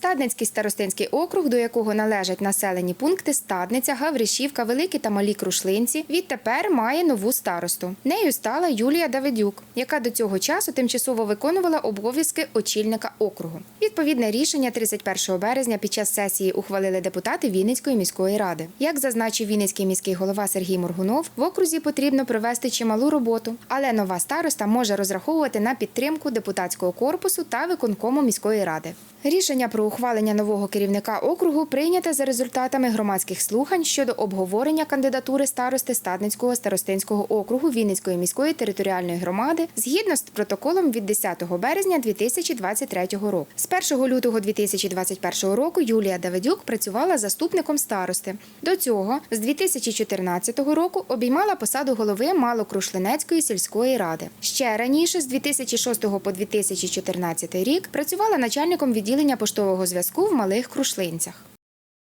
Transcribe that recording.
Стадницький старостинський округ, до якого належать населені пункти Стадниця, Гавришівка, Великі та Малі Крушлинці, відтепер має нову старосту. Нею стала Юлія Давидюк, яка до цього часу тимчасово виконувала обов'язки очільника округу. Відповідне рішення 31 березня під час сесії ухвалили депутати Вінницької міської ради. Як зазначив Вінницький міський голова Сергій Моргунов, в окрузі потрібно провести чималу роботу, але нова староста може розраховувати на підтримку депутатського корпусу та виконкому міської ради. Рішення про ухвалення нового керівника округу прийняте за результатами громадських слухань щодо обговорення кандидатури старости Стадницького старостинського округу Вінницької міської територіальної громади згідно з протоколом від 10 березня 2023 року. З 1 лютого 2021 року Юлія Давидюк працювала заступником старости. До цього з 2014 року обіймала посаду голови Малокрушлинецької сільської ради. Ще раніше, з 2006 по 2014 рік, працювала начальником відділення поштового зв'язку в малих Крушлинцях.